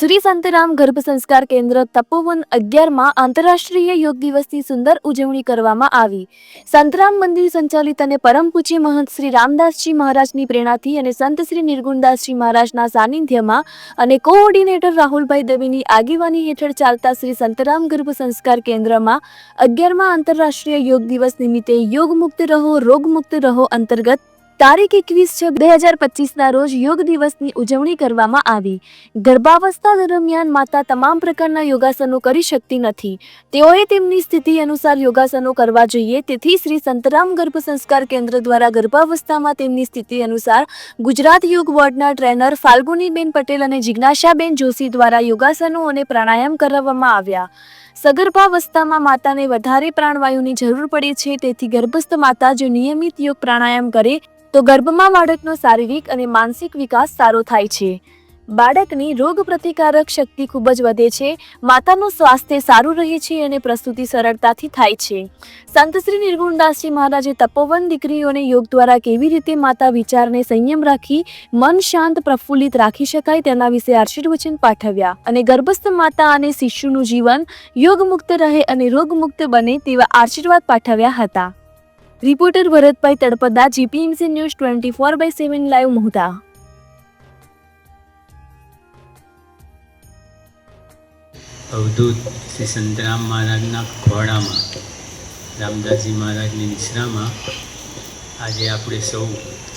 Shri Santram ગર્ભ સંસ્કાર કેન્દ્ર તપોવન અગિયારમાં આંતરરાષ્ટ્રીય યોગ દિવસની સુંદર ઉજવણી કરવામાં આવી. સંતરામ મંદિર સંચાલિત અને પરમ પૂજ્ય મહંત શ્રી રામદાસજી મહારાજની પ્રેરણાથી અને સંત શ્રી નિર્ગુણદાસજી મહારાજના સાનિધ્યમાં અને કોઓર્ડિનેટર રાહુલભાઈ દવેની આગેવાની હેઠળ ચાલતા શ્રી સંતરામ ગર્ભ સંસ્કાર કેન્દ્રમાં અગિયારમાં આંતરરાષ્ટ્રીય યોગ દિવસ નિમિત્તે યોગ મુક્ત રહો રોગ મુક્ત રહો અંતર્ગત તારીખ એકવીસ છ બે હજાર પચીસના રોજ યોગ દિવસની ઉજવણી કરવામાં આવી. ગર્ભાવસ્થા દરમિયાન માતા તમામ પ્રકારના યોગાસનો કરી શકતી નથી. તેઓએ તેમની સ્થિતિ અનુસાર યોગાસનો કરવા જોઈએ. તેથી શ્રી સંતરામ ગર્ભ સંસ્કાર કેન્દ્ર દ્વારા ગર્ભાવસ્થામાં તેમની સ્થિતિ અનુસાર ગુજરાત યોગ બોર્ડના ટ્રેનર ફાલ્ગુનીબેન પટેલ અને જિજ્ઞાસાબેન જોશી દ્વારા યોગાસનો અને પ્રાણાયામ કરાવવામાં આવ્યા. સગર્ભાવસ્થામાં માતાને વધારે પ્રાણવાયુની જરૂર પડે છે, તેથી ગર્ભસ્થ માતા જો નિયમિત યોગ પ્રાણાયામ કરે, તો ગર્ભમાં બાળકનો શારીરિક અને માનસિક વિકાસ સારો થાય છે. બાળકની રોગ પ્રતિકારક શક્તિ ખૂબ જ વધે છે, માતાનું સ્વાસ્થ્ય સારું રહે છે અને પ્રસૂતિ સરળતાથી થાય છે. સંત શ્રી નિર્ગુણદાસજી મહારાજે તપોવન દીકરીઓને યોગ દ્વારા કેવી રીતે માતા વિચારને સંયમ રાખી, મન શાંત પ્રફુલ્લિત રાખી શકાય તેના વિશે આશીર્વચન પાઠવ્યા અને ગર્ભસ્થ માતા અને શિશુનું જીવન યોગ મુક્ત રહે અને રોગ મુક્ત બને તેવા આશીર્વાદ પાઠવ્યા હતા. Reporter Bharatbhai Talpada, GPMC news twenty four by seven, live મોહતા. Avdhoot Shri Santram મહારાજના ખોડામાં રામદાસજી મહારાજની નિશ્રામાં આજે આપણે સૌ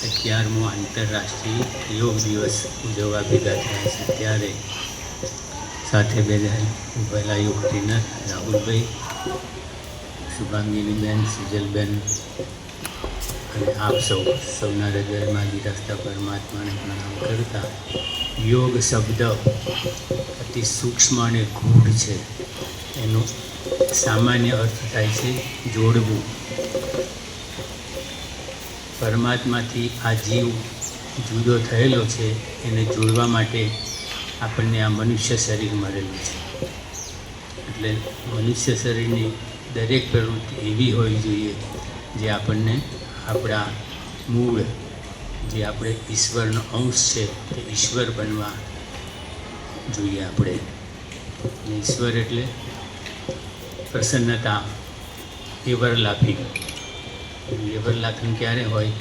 અગિયારમો આંતરરાષ્ટ્રીય યોગ દિવસ ઉજવવા ભેગા થયા છે. ત્યારે સાથે બેઠા ઉભેલા યોગ ટ્રેનર રાહુલભાઈ શુભાંગીનીબેન સુજલબેન અને આપ સૌ સૌના હૃદયમાં બિરાજતા પરમાત્માને પ્રણામ કરતા યોગ શબ્દ અતિ સૂક્ષ્મ અને ગૂઢ છે. એનો સામાન્ય અર્થ થાય છે જોડવું. પરમાત્માથી આ જીવ જુદો થયેલો છે, એને જોડવા માટે આપણને આ મનુષ્ય શરીર મળેલું છે. એટલે મનુષ્ય શરીરની દરેક પ્રવૃત્તિ એવી હોવી જોઈએ જે આપણને આપણા મૂળ, જે આપણે ઈશ્વરનો અંશ છે, તે ઈશ્વર બનવા જોઈએ આપણે. ઈશ્વર એટલે પ્રસન્નતા એવરલાફિંગ એવરલાફિંગ ક્યારે હોય?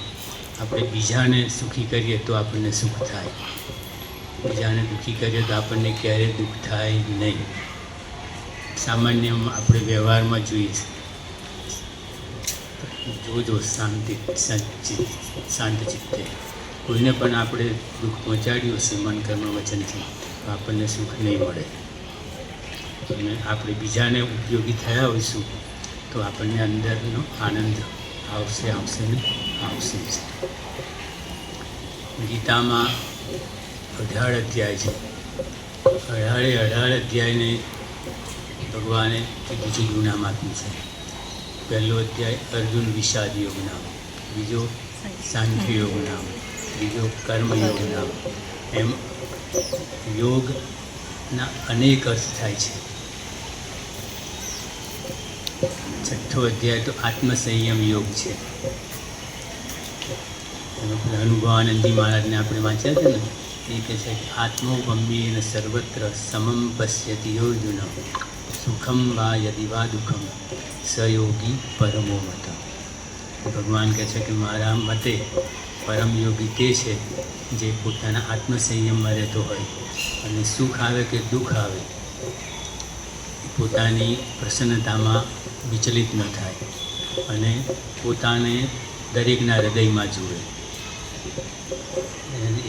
આપણે બીજાને સુખી કરીએ તો આપણને સુખ થાય. બીજાને દુઃખી કરીએ તો આપણને ક્યારેય દુઃખ થાય નહીં. સામાન્ય આપણે વ્યવહારમાં જોઈએ જોજો શાંતિ શાંતિ ચિત્તે. કોઈને પણ આપણે દુઃખ પહોંચાડ્યું હશે મન કર્મ વચનથી. આપણને સુખ નહીં મળે. અને આપણે બીજાને ઉપયોગી થયા હોઈશું તો આપણને અંદરનો આનંદ આવશે આવશે ને આવશે. જ ગીતામાં અઢાર અધ્યાય છે. અઢારે અઢાર અધ્યાયને ભગવાને બીજું નામ આપ્યું છે. પહેલો અધ્યાય અર્જુન વિષાદ યોગ નામ બીજો સાંખ્ય યોગ નામ બીજો કર્મ યોગ નામ. એમ યોગના અનેક અર્થ થાય છે. છઠ્ઠો અધ્યાય તો આત્મસંયમ યોગ છે. અનુભવાનંદી મહારાજને આપણે વાંચ્યા છે ને, એ કહે છે કે આત્મોગમ્યેન સર્વત્ર સમમ પશ્યતિ યોજુન સુખમ વા યદિ વા દુઃખમ સયોગી પરમો મત. ભગવાન કહે છે કે મારા મતે પરમ યોગી તે છે જે પોતાના આત્મસંયમમાં રહેતો હોય અને સુખ આવે કે દુઃખ આવે, પોતાની પ્રસન્નતામાં વિચલિત ન થાય અને પોતાને દરેકના હૃદયમાં જુએ.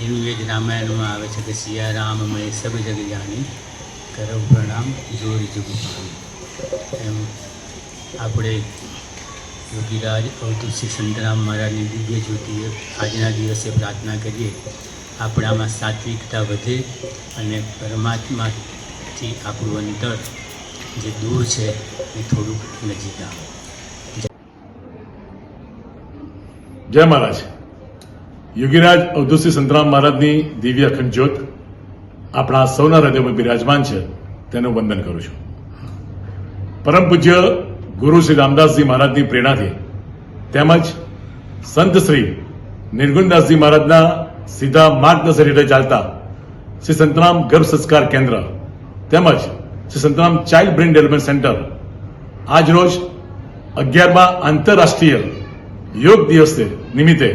એનું એ જ રામાયણમાં આવે છે કે સિયારામ મેં સબ જગ જાણી કરવ પ્રણામ જોર જુગ એમ આપણે યોગીરાજ અવધૂતસિંહ સંતરામ મહારાજની દિવ્ય જ્યોતિએ આજના દિવસે પ્રાર્થના કરીએ. આપણામાં સાત્વિકતા વધે અને પરમાત્માથી આપણું અંતર જે દૂર છે એ થોડુંક નજીક આવે. જય મહારાજ. યોગીરાજ અવધુષી સંતરામ મહારાજની દિવ્ય અખંડ જ્યોત આપણા સૌના હૃદયમાં બિરાજમાન છે. તેનું વંદન કરું છું. પરમ પૂજ્ય ગુરુ શ્રી રામદાસજી મહારાજની પ્રેરણાથી. તેમજ સંત શ્રી નિર્ગુણદાસજી મહારાજના સીધા માર્ગદર્શન હેઠળ ચાલતા શ્રી સંતરામ ગર્ભ સંસ્કાર કેન્દ્ર તેમજ Shri Santram child brain development centre. આજ રોજ અગિયારમાં આંતરરાષ્ટ્રીય યોગ દિવસ નિમિત્તે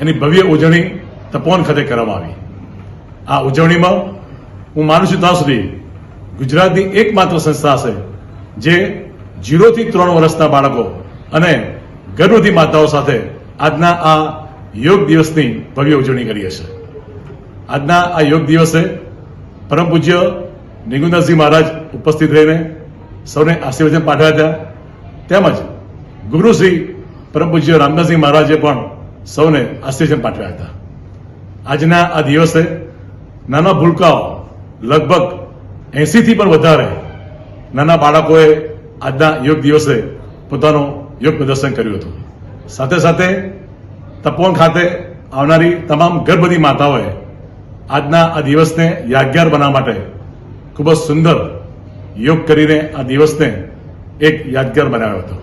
એની ભવ્ય ઉજવણી તપોવન ખાતે કરવામાં આવી. આ ઉજવણીમાં હું માનું છું ત્યાં સુધી ગુજરાતની એકમાત્ર સંસ્થા હશે જે જીરોથી ત્રણ વર્ષના બાળકો અને ગર્ભવતી માતાઓ સાથે આજના આ યોગ દિવસની ભવ્ય ઉજવણી કરી હશે આજના આ યોગ દિવસે પરમ પૂજ્ય નિગુંદાસજી મહારાજ ઉપસ્થિત રહીને સૌને આશીર્વચન પાઠવ્યા હતા. તેમજ ગુરુશ્રી પરમ પૂજ્ય રામદાસજી મહારાજે પણ સૌને આશીર્વચન પાઠવ્યા હતા. આજના આ દિવસે નાના ભૂલકાઓ લગભગ એંસીથી પણ વધારે નાના બાળકોએ આજના યોગ દિવસે પોતાનું યોગ પ્રદર્શન કર્યું હતું. સાથે સાથે તપોવન ખાતે આવનારી તમામ ગર્ભવતી માતાઓએ આજના આ દિવસને યાદગાર બનાવવા માટે ખૂબ જ સુંદર યોગ કરીને આ દિવસને એક યાદગાર બનાવ્યો હતો.